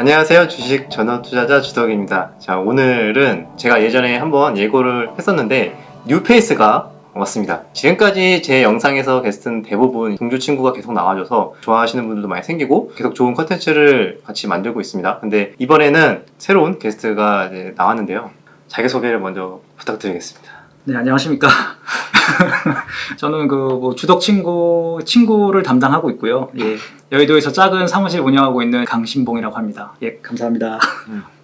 안녕하세요. 주식 전업 투자자 주덕입니다. 자, 오늘은 제가 예전에 한번 예고를 했었는데 뉴페이스가 왔습니다. 지금까지 제 영상에서 게스트는 대부분 동주 친구가 계속 나와줘서 좋아하시는 분들도 많이 생기고 계속 좋은 컨텐츠를 같이 만들고 있습니다. 근데 이번에는 새로운 게스트가 이제 나왔는데요. 자기소개를 먼저 부탁드리겠습니다. 네, 안녕하십니까. 저는 그 뭐 주덕 친구, 친구를 담당하고 있고요. 예. 여의도에서 작은 사무실 운영하고 있는 강신봉이라고 합니다. 예, 감사합니다.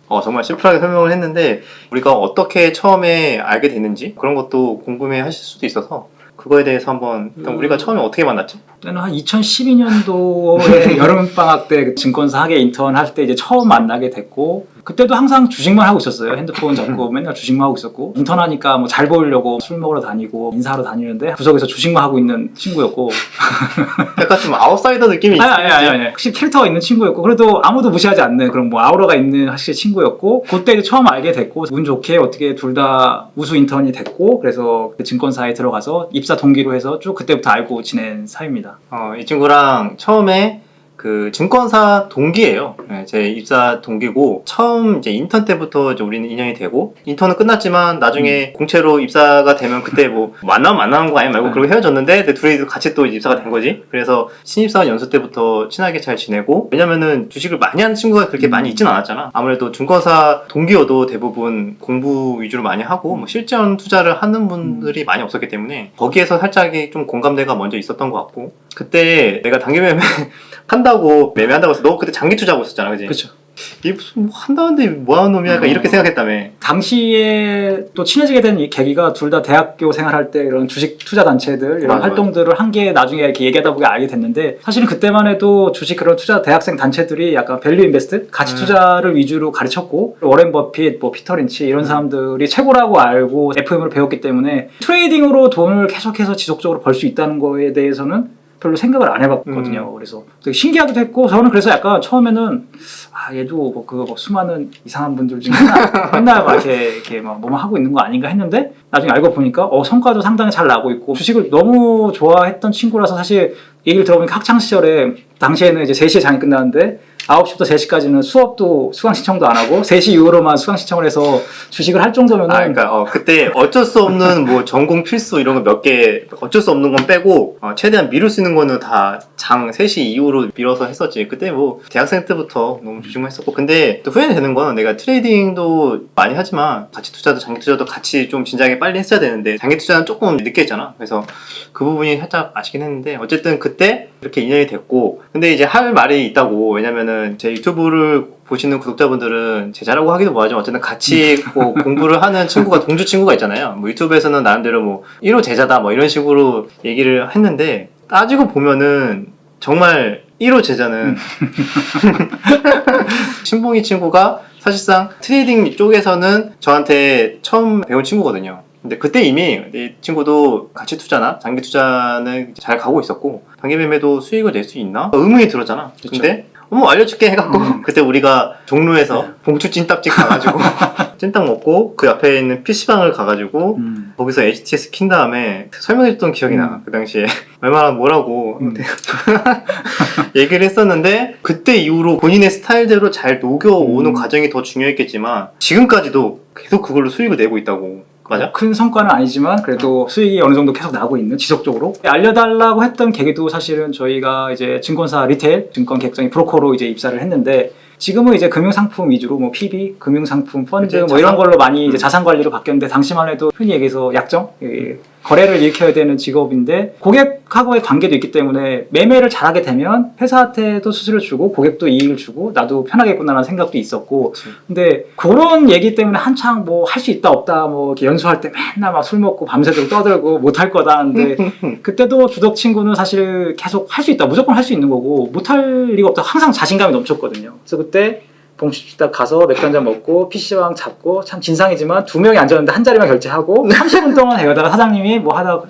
어, 정말 심플하게 설명을 했는데 우리가 어떻게 처음에 알게 됐는지 그런 것도 궁금해 하실 수도 있어서 그거에 대해서 한번 일단 음. 우리가 처음에 어떻게 만났지? 저는 한 2012년도에 여름방학 때 증권사 하게 인턴 할 때 이제 처음 만나게 됐고, 그때도 항상 주식만 하고 있었어요. 핸드폰 잡고 맨날 주식만 하고 있었고, 인턴 하니까 뭐 잘 보이려고 술 먹으러 다니고, 인사하러 다니는데, 구석에서 주식만 하고 있는 친구였고, 약간 좀 아웃사이더 느낌이 아니, 아니, 아니, 아니. 확실히 캐릭터가 있는 친구였고, 그래도 아무도 무시하지 않는 그런 뭐 아우라가 있는 확실히 친구였고, 그때 이제 처음 알게 됐고, 운 좋게 어떻게 둘 다 우수 인턴이 됐고, 그래서 그 증권사에 들어가서 입사 동기로 해서 쭉 그때부터 알고 지낸 사이입니다. 어, 이 친구랑 처음에 그 증권사 동기예요. 네, 제 입사 동기고 처음 이제 인턴 때부터 이제 우리는 인연이 되고 인턴은 끝났지만 나중에 공채로 입사가 되면 그때 뭐 만나면 만나는 거 아니야 말고 네. 그러고 헤어졌는데 근데 둘이 같이 또 이제 입사가 된 거지. 그래서 신입사원 연수 때부터 친하게 잘 지내고 왜냐면은 주식을 많이 하는 친구가 그렇게 음. 많이 있진 않았잖아. 아무래도 증권사 동기여도 대부분 공부 위주로 많이 하고 뭐 실전 투자를 하는 분들이 많이 없었기 때문에 거기에서 살짝 좀 공감대가 먼저 있었던 것 같고 그때 내가 단기 매매 한다고 매매한다고 해서 너 그때 장기 투자하고 있었잖아 그지? 그렇죠. 이 무슨 뭐 한다는데 뭐하는 놈이야 약간 어. 이렇게 생각했다며 당시에 또 친해지게 된 이 계기가 둘 다 대학교 생활할 때 이런 주식 투자 단체들 이런 맞아, 활동들을 한게 나중에 이렇게 얘기하다 보게 알게 됐는데 사실은 그때만 해도 주식 그런 투자 대학생 단체들이 약간 밸류 인베스트 가치 음. 투자를 위주로 가르쳤고 워렌 버핏, 뭐 피터 린치 이런 음. 사람들이 최고라고 알고 FM으로 배웠기 때문에 트레이딩으로 돈을 계속해서 지속적으로 벌 수 있다는 거에 대해서는 별로 생각을 안 해봤거든요. 그래서 되게 신기하기도 했고 저는 그래서 약간 처음에는 아 얘도 뭐 그거 뭐 수많은 이상한 분들 중에 맨날 막 이렇게 이렇게 막 뭐만 하고 있는 거 아닌가 했는데 나중에 알고 보니까 어 성과도 상당히 잘 나고 있고 주식을 너무 좋아했던 친구라서 사실 얘기를 들어보니까 학창 시절에 당시에는 이제 3시에 장이 끝나는데 9시부터 3시까지는 수업도 수강 신청도 안 하고 3시 이후로만 수강 신청을 해서 주식을 할 정도면은 아 그러니까 어, 그때 어쩔 수 없는 뭐 전공 필수 이런 거 몇 개 어쩔 수 없는 건 빼고 어, 최대한 미룰 수 있는 거는 다 장 3시 이후로 미뤄서 했었지. 그때 뭐 대학생 때부터 너무 주식만 했었고. 근데 또 후회는 되는 건 내가 트레이딩도 많이 하지만 가치 투자도 장기 투자도 같이 좀 진작에 빨리 했어야 되는데 장기 투자는 조금 늦게 했잖아. 그래서 그 부분이 살짝 아쉽긴 했는데 어쨌든 그때 이렇게 인연이 됐고. 근데 이제 할 말이 있다고. 왜냐면은 제 유튜브를 보시는 구독자분들은 제자라고 하기도 뭐하지만 어쨌든 같이 뭐 공부를 하는 친구가 동주 친구가 있잖아요 뭐 유튜브에서는 나름대로 뭐 1호 제자다 뭐 이런 식으로 얘기를 했는데 따지고 보면은 정말 1호 제자는 신봉이 친구가 사실상 트레이딩 쪽에서는 저한테 처음 배운 친구거든요. 근데 그때 이미 이 친구도 가치 투자나 장기 투자는 잘 가고 있었고 단기 매매도 수익을 낼 수 있나 의문이 들었잖아. 그쵸. 근데 어머 알려줄게 해갖고 음. 그때 우리가 종로에서 네. 봉추 찐딱집 가가지고 찐딱 먹고 그 옆에 있는 PC방을 가가지고 음. 거기서 HTS 킨 다음에 설명해줬던 기억이 나. 음. 그 당시에 얼마나 뭐라고 음. 얘기를 했었는데 그때 이후로 본인의 스타일대로 잘 녹여오는 음. 과정이 더 중요했겠지만 지금까지도 계속 그걸로 수익을 내고 있다고. 맞아? 큰 성과는 아니지만 그래도 수익이 어느 정도 계속 나고 있는 지속적으로 알려달라고 했던 계기도 사실은 저희가 이제 증권사 리테일 증권 객정의 브로커로 이제 입사를 했는데 지금은 이제 금융상품 위주로 뭐 PB, 금융상품, 펀드 그치, 뭐 이런 자산. 걸로 많이 이제 음. 자산 관리로 바뀌었는데 당시만 해도 흔히 얘기해서 약정 예, 거래를 일으켜야 되는 직업인데 고객하고의 관계도 있기 때문에 매매를 잘하게 되면 회사한테도 수수료 주고 고객도 이익을 주고 나도 편하겠구나라는 생각도 있었고 근데 그런 얘기 때문에 한창 뭐 할 수 있다 없다 뭐 이렇게 연수할 때 맨날 막 술 먹고 밤새도록 떠들고 못할 거다 하는데 그때도 주덕 친구는 사실 계속 할 수 있다 무조건 할 수 있는 거고 못할 리가 없다. 항상 자신감이 넘쳤거든요. 그래서 그때 봉식주딱 가서 맥주 한 잔 먹고 PC방 잡고 참 진상이지만 두 명이 앉았는데 한 자리만 결제하고 30분 동안 해가다가 사장님이 뭐 하다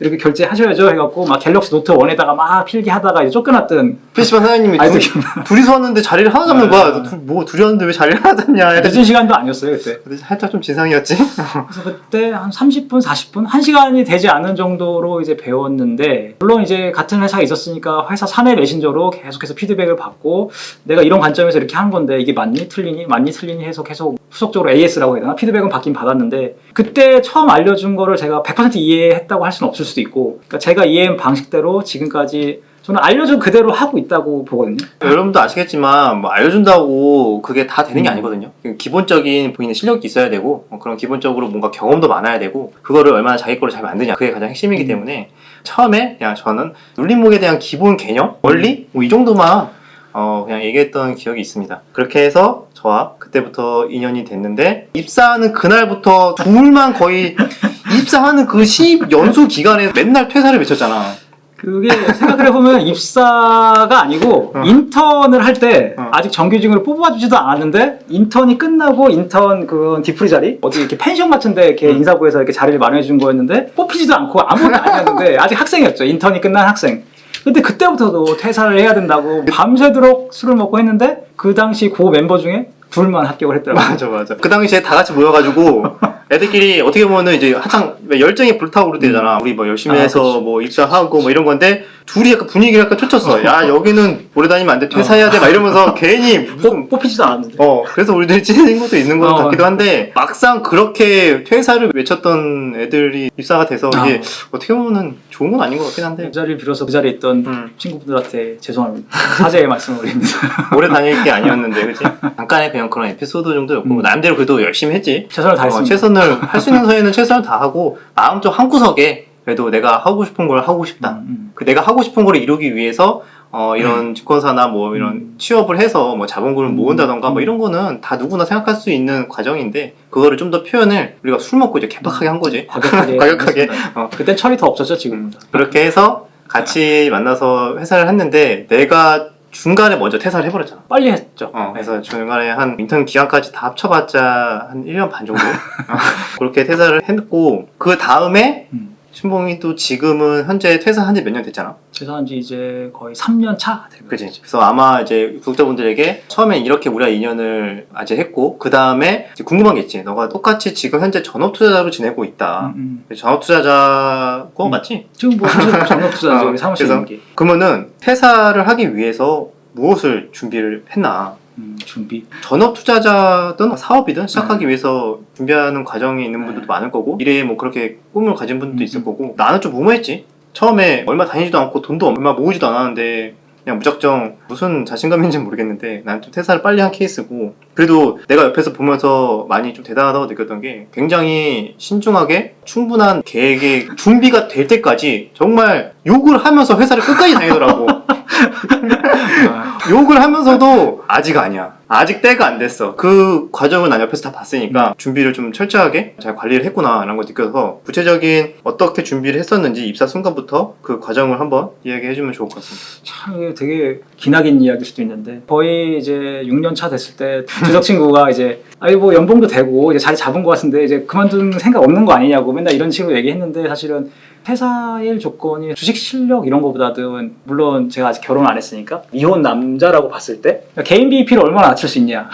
이렇게 결제하셔야죠 해갖고 막 갤럭시 노트 1에다가 막 필기 하다가 이제 쫓겨났던 PC방 사장님이 아직도 둘. 둘이서 왔는데 자리를 하나 잡는 아. 거야. 둘- 뭐 둘이 왔는데 왜 자리를 하나 잡냐. 늦은. 시간도 아니었어요 그때. 근데 살짝 좀 진상이었지. 그래서 그때 한 30분, 40분, 1시간이 되지 않은 정도로 이제 배웠는데 물론 이제 같은 회사에 있었으니까 회사 사내 메신저로 계속해서 피드백을 받고 내가 이런 관점에서 이렇게 한 건데 이게 맞니 틀리니 맞니 틀리니 해서 계속 후속적으로 AS라고 해야 되나 피드백은 받긴 받았는데 그때 처음 알려준 거를 제가 100% 이해했다고 할 수는 없을 수도 있고 그러니까 제가 이해한 방식대로 지금까지 저는 알려준 그대로 하고 있다고 보거든요. 여러분도 아시겠지만 뭐 알려준다고 그게 다 되는 게 음. 아니거든요. 기본적인 본인의 실력이 있어야 되고 어, 그런 기본적으로 뭔가 경험도 많아야 되고 그거를 얼마나 자기 거로 잘 만드냐 그게 가장 핵심이기 음. 때문에 처음에 그냥 저는 눌림목에 대한 기본 개념, 원리 뭐 이 정도만 어, 그냥 얘기했던 기억이 있습니다. 그렇게 해서 저와 그때부터 인연이 됐는데 입사하는 그날부터 둘만 거의 입사하는 그 시입 연수 기간에 맨날 퇴사를 외쳤잖아. 그게 생각을 해보면 입사가 아니고 어. 인턴을 할 때 어. 아직 정규직으로 뽑아주지도 않았는데 인턴이 끝나고 인턴 그 디프리 자리 어디 이렇게 펜션 같은데 이렇게 음. 인사부에서 이렇게 자리를 마련해 준 거였는데 뽑히지도 않고 아무것도 아니었는데 아직 학생이었죠 인턴이 끝난 학생. 근데 그때부터도 퇴사를 해야 된다고 밤새도록 술을 먹고 했는데 그 당시 고 멤버 중에 둘만 합격을 했더라고요. 맞아 맞아. 그 당시에 다 같이 모여가지고 애들끼리 어떻게 보면은 이제 한창 열정이 불타고 그럴 때잖아. 우리 뭐 열심히 아, 해서 그치. 뭐 입사하고 뭐 이런 건데 둘이 약간 분위기를 약간 쫓았어. 야 여기는 오래 다니면 안 돼. 퇴사해야 돼. 막 이러면서 괜히 무슨 뽑, 뽑히지도 않았는데. 어 그래서 우리들이 찢어진 것도 있는 것 어. 같기도 한데 막상 그렇게 퇴사를 외쳤던 애들이 입사가 돼서 이게 어떻게 보면은 좋은 건 아닌 것 같긴 한데 그 자리를 빌어서 그 자리에 있던 음, 친구분들한테 죄송합니다. 사죄의 말씀을 올립니다. 오래 다닐 게 아니었는데 그치? 잠깐의 그냥 그런 에피소드 정도였고 음. 나름대로 그래도 열심히 했지. 최선을 어, 다했습니다. 최선을 할 수 있는 선에는 최선을 다하고 마음쪽 한 구석에 그래도 내가 하고 싶은 걸 하고 싶다. 음, 음. 그 내가 하고 싶은 걸 이루기 위해서 어, 이런 증권사나 뭐 이런 음. 취업을 해서 뭐 자본금을 음. 모은다던가 뭐 음. 이런 거는 다 누구나 생각할 수 있는 과정인데 그거를 좀 더 표현을 우리가 술 먹고 이제 개박하게 한 거지. 과격하게. 어. 그때 철이 더 없었죠 지금보다. 그렇게 해서 같이 만나서 회사를 했는데 내가 중간에 먼저 퇴사를 해버렸잖아. 빨리 했죠. 어, 그래서 중간에 한 인턴 기간까지 다 합쳐봤자 한 1년 반 정도? 어, 그렇게 퇴사를 했고, 그 다음에 음. 신봉이 또 지금은 현재 퇴사한 지 몇 년 됐잖아. 퇴사한 지 이제 거의 3년 차 되고. 그지? 그래서 아마 이제 구독자분들에게 처음엔 이렇게 우리가 인연을 아직 했고, 그 다음에 궁금한 게 있지. 너가 똑같이 지금 현재 전업 투자자로 지내고 있다. 음, 음. 전업 투자자고 음. 맞지? 지금 뭐 사실 전업 투자죠 어, 사무실 그래서-. 그러면은 퇴사를 하기 위해서 무엇을 준비를 했나? 음, 준비. 전업 투자자든 사업이든 시작하기 음. 위해서 준비하는 과정이 있는 분들도 네. 많을 거고 미래에 뭐 그렇게 꿈을 가진 분들도 음, 있을 음. 거고 나는 좀 무모했지 처음에 얼마 다니지도 않고 돈도 얼마 모으지도 않았는데 그냥 무작정 무슨 자신감인지는 모르겠는데 난 좀 퇴사를 빨리 한 케이스고 그래도 내가 옆에서 보면서 많이 좀 대단하다고 느꼈던 게 굉장히 신중하게 충분한 계획의 준비가 될 때까지 정말 욕을 하면서 회사를 끝까지 다니더라고 아, 욕을 하면서도 아직 아니야. 아직 때가 안 됐어. 그 과정을 난 옆에서 다 봤으니까 준비를 좀 철저하게 잘 관리를 했구나라는 걸 느껴서 구체적인 어떻게 준비를 했었는지 입사 순간부터 그 과정을 한번 이야기해 주면 좋을 것 같습니다. 참 이게 되게 기나긴 이야기일 수도 있는데 거의 이제 6년 차 됐을 때 주석 친구가 이제 아니 뭐 연봉도 되고 이제 자리 잡은 것 같은데 이제 그만둔 생각 없는 거 아니냐고 맨날 이런 식으로 얘기했는데 사실은 회사 일 조건이 주식 실력 이런 거보다든 물론 제가 아직 결혼 안 했으니까 이혼 남 자라고 봤을 때? 개인 BEP를 얼마나 낮출 수 있냐.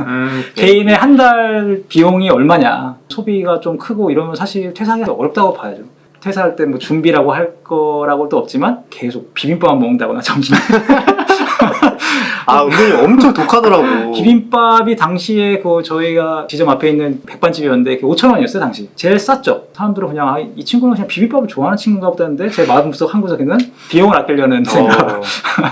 음, 개인의 한 달 비용이 얼마냐. 소비가 좀 크고 이러면 사실 퇴사하기 어렵다고 봐야죠. 퇴사할 때 뭐 준비라고 할 거라고도 없지만 계속 비빔밥만 먹는다거나 점심에 아 은근히 엄청 독하더라고. 비빔밥이 당시에 그 저희가 지점 앞에 있는 백반집이었는데 5천 원이었어요 당시. 제일 쌌죠. 사람들은 그냥 아, 이 친구는 그냥 비빔밥을 좋아하는 친구인가 보다 했는데 제 마음속 한 구석에는 비용을 아끼려는 생각. 어,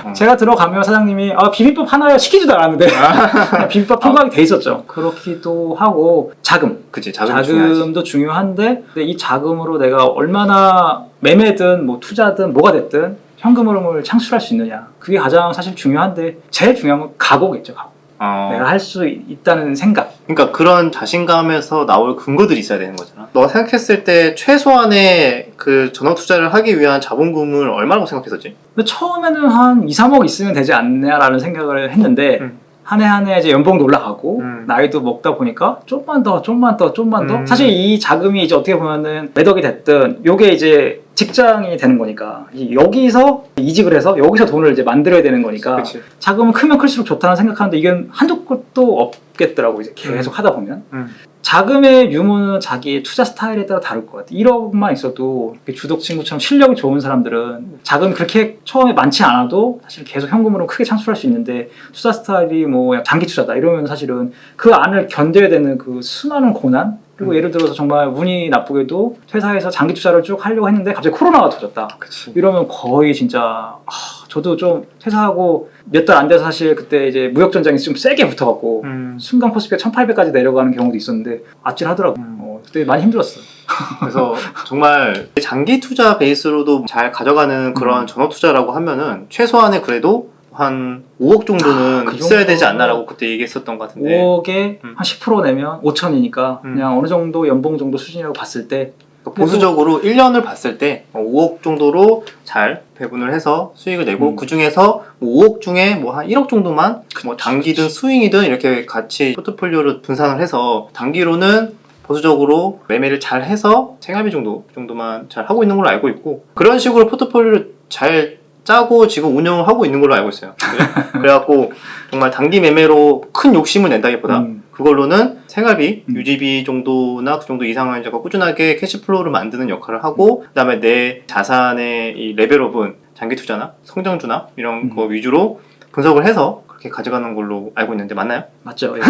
어. 제가 들어가면 사장님이 아 비빔밥 하나요? 시키지도 않았는데. 그냥 비빔밥 통과하게 돼 있었죠. 그렇기도 하고 자금. 그치 자금. 자금도 중요한데 근데 이 자금으로 내가 얼마나 매매든 뭐 투자든 뭐가 됐든 현금 흐름을 창출할 수 있느냐 그게 가장 사실 중요한데 제일 중요한 건 각오겠죠 각오. 어, 내가 할 수 있다는 생각 그러니까 그런 자신감에서 나올 근거들이 있어야 되는 거잖아. 너가 생각했을 때 최소한의 그 전업 투자를 하기 위한 자본금을 얼마라고 생각했었지? 근데 처음에는 한 2, 3억 있으면 되지 않냐라는 생각을 했는데 음. 한해 한 해 이제 연봉도 올라가고 음. 나이도 먹다 보니까 좀만 더 좀만 더 좀만 더 음. 사실 이 자금이 이제 어떻게 보면은 매덕이 됐든 요게 이제 직장이 되는 거니까. 이- 여기서 이직을 해서 여기서 돈을 이제 만들어야 되는 거니까 그렇지. 자금은 크면 클수록 좋다는 생각하는데 이건 한두 곳도 없겠더라고 이제 계속 하다 보면. 음. 자금의 유무는 자기의 투자 스타일에 따라 다를 것 같아. 1억만 있어도 이렇게 주덕 친구처럼 실력이 좋은 사람들은 자금이 그렇게 처음에 많지 않아도 사실 계속 현금으로 크게 창출할 수 있는데 투자 스타일이 뭐 장기 투자다 이러면 사실은 그 안을 견뎌야 되는 그 수많은 고난 그리고 음. 예를 들어서 정말 운이 나쁘게도 회사에서 장기 투자를 쭉 하려고 했는데 갑자기 코로나가 터졌다 그치. 이러면 거의 진짜 아, 저도 좀 퇴사하고 몇 달 안 돼서 사실 그때 이제 무역 전쟁이 좀 세게 붙어갖고 음. 순간 코스피가 1800까지 내려가는 경우도 있었는데 아찔하더라고. 음. 어, 그때 많이 힘들었어. 그래서 정말 장기 투자 베이스로도 잘 가져가는 그런 음. 전업 투자라고 하면은 최소한의 그래도 한 5억 정도는 아, 그 있어야? 되지 않나라고 그때 얘기했었던 것 같은데 5억에 음. 한10% 내면 5천이니까 음. 그냥 어느 정도 연봉 정도 수준이라고 봤을 때 그러니까 보수적으로 1년을 봤을 때 5억 정도로 잘 배분을 해서 수익을 내고 음. 그 중에서 5억 중에 뭐 한 1억 정도만 뭐 단기든 스윙이든 이렇게 같이 포트폴리오를 분산을 해서 단기로는 보수적으로 매매를 잘 해서 생활비 정도 그 정도만 잘 하고 있는 걸로 알고 있고 그런 식으로 포트폴리오를 잘 짜고 지금 운영을 하고 있는 걸로 알고 있어요. 그래- 그래 갖고 정말 단기 매매로 큰 욕심을 낸다기보다 음. 그걸로는 생활비, 음. 유지비 정도나 그 정도 이상을 이제 꾸준하게 캐시플로우를 만드는 역할을 하고 그다음에 내 자산의 이 레벨업은 장기 투자나 성장주나 이런 음. 거 위주로 분석을 해서 그렇게 가져가는 걸로 알고 있는데 맞나요? 맞죠. 예.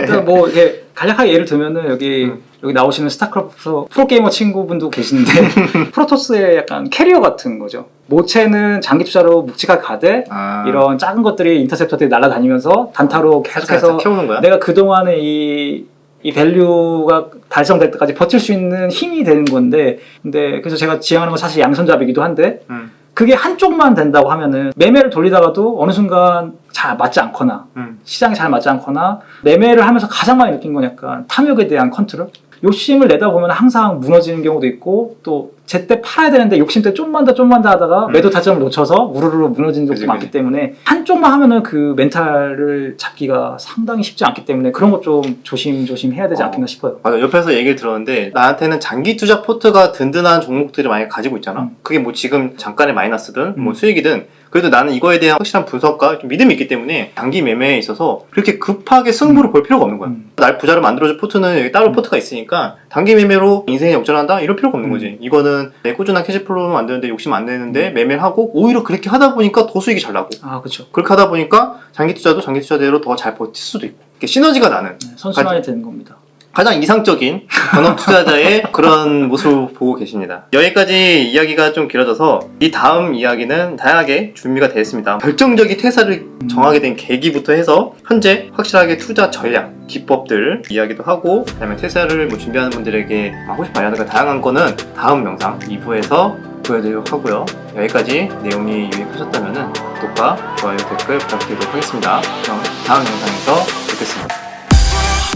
일단 뭐 이게 간략하게 예를 들면은 여기 음. 여기 나오시는 스타크래프트 프로게이머 친구분도 계시는데 프로토스의 약간 캐리어 같은 거죠. 모체는 장기 투자로 묵직하게 가되 아, 이런 작은 것들이 인터셉터들이 날아다니면서 단타로 계속해서 키우는 거야? 내가 그동안에 이, 이 밸류가 달성될 때까지 버틸 수 있는 힘이 되는 건데 근데 그래서 제가 지향하는 건 사실 양손잡이기도 한데 음, 그게 한쪽만 된다고 하면은 매매를 돌리다가도 어느 순간 잘 맞지 않거나 음. 시장이 잘 맞지 않거나 매매를 하면서 가장 많이 느낀 건 약간 탐욕에 대한 컨트롤 욕심을 내다 보면 항상 무너지는 경우도 있고 또 제때 팔아야 되는데 욕심 때 좀만 더 좀만 더 하다가 음. 매도 타점을 놓쳐서 우르르 무너지는 적도 그치, 많기. 때문에 한쪽만 하면은 그 멘탈을 잡기가 상당히 쉽지 않기 때문에 그런 것 좀 조심조심 해야 되지 어. 않겠나 싶어요. 맞아 옆에서 얘기를 들었는데 나한테는 장기 투자 포트가 든든한 종목들을 많이 가지고 있잖아. 음. 그게 뭐 지금 잠깐의 마이너스든 뭐 음. 수익이든 그래도 나는 이거에 대한 확실한 분석과 좀 믿음이 있기 때문에 장기 매매에 있어서 그렇게 급하게 승부를 볼 필요가 없는 거야. 음. 날 부자로 만들어줄 포트는 여기 따로 포트가 있으니까 단기 매매로 인생이 역전한다 이럴 필요가 없는 음. 거지. 이거는 내 꾸준한 캐시플로우 만드는데 욕심 안 내는데 매매를 하고 오히려 그렇게 하다 보니까 더 수익이 잘 나고 아 그렇죠. 그렇게 하다 보니까 장기 투자도 장기 투자대로 더 잘 버틸 수도 있고 시너지가 나는 선순환이 되는 겁니다. 가장 이상적인 전업 투자자의 그런 모습을 보고 계십니다. 여기까지 이야기가 좀 길어져서 이 다음 이야기는 다양하게 준비가 되어 있습니다. 결정적인 퇴사를 정하게 된 계기부터 해서 현재 확실하게 투자 전략, 기법들 이야기도 하고 그다음에 퇴사를 뭐 준비하는 분들에게 하고 싶어 하는 다양한 거는 다음 영상 2부에서 보여드리도록 하고요. 여기까지 내용이 유익하셨다면 구독과 좋아요, 댓글 부탁드리도록 하겠습니다. 그럼 다음 영상에서 뵙겠습니다.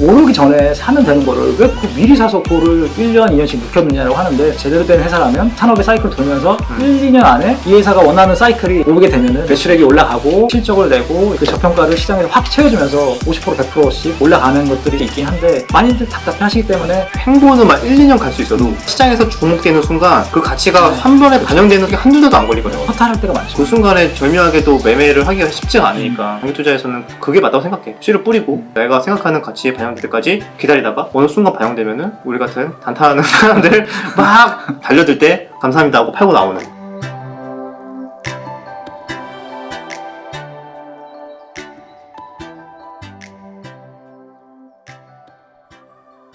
오르기 전에 사면 되는 거를 왜 그 미리 사서 그거를 1년, 2년씩 묵혀두냐고 하는데 제대로 된 회사라면 산업의 사이클 돌면서 음. 1, 2년 안에 이 회사가 원하는 사이클이 오르게 되면은 매출액이 올라가고 실적을 내고 그 저평가를 시장에서 확 채워주면서 50% 100%씩 올라가는 것들이 있긴 한데 많이들 답답해 하시기 때문에 행보는 막 1, 2년 갈 수 있어도 시장에서 주목되는 순간 그 가치가 네. 한 번에 반영되는 게 한두 달도 안 걸리거든요. 허탈할 때가 많죠. 그 순간에 절묘하게도 매매를 하기가 쉽지가 않으니까 장기 투자에서는 그게 맞다고 생각해. 씨를 뿌리고 내가 생각하는 가치에 반영 될 때까지 기다리다가 어느 순간 반영되면은 우리 같은 단타하는 사람들 막 달려들 때 감사합니다 하고 팔고 나오는